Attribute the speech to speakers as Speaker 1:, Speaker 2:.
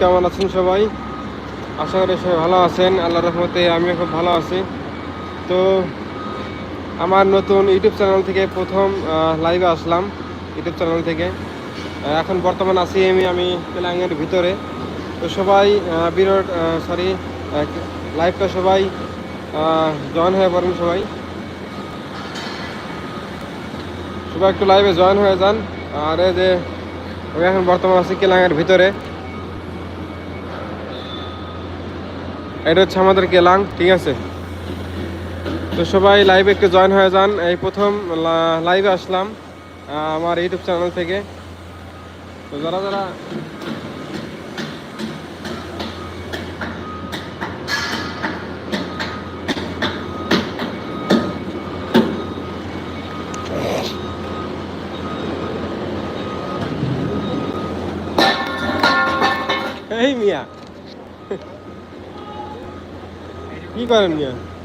Speaker 1: কেমন আছেন সবাই? আশা করি সবাই ভালো আছেন। আল্লাহ রহমতে আমিও খুব ভালো আছি। তো আমার নতুন ইউটিউব চ্যানেল থেকে প্রথম লাইভে আসলাম ইউটিউব চ্যানেল থেকে। এখন বর্তমান আছি আমি আমি পেলাঙ্গের ভিতরে। তো সবাই বিরোধ সরি লাইভটা সবাই জয়েন হয়ে পড়েন সবাই। সবাই একটু লাইভে জয়েন হয়ে যান। আর এই যে, আমি এখন বর্তমান আছি কেলাঙের ভিতরে। এটা হচ্ছে আমাদের কেলাং ঠিক আছে? তো সবাই লাইভে একটু জয়েন হয়ে যান। এই প্রথম লাইভে আসলাম আমার ইউটিউব চ্যানেল থেকে। তো যারা যারা এই মিয়া। 이바람이야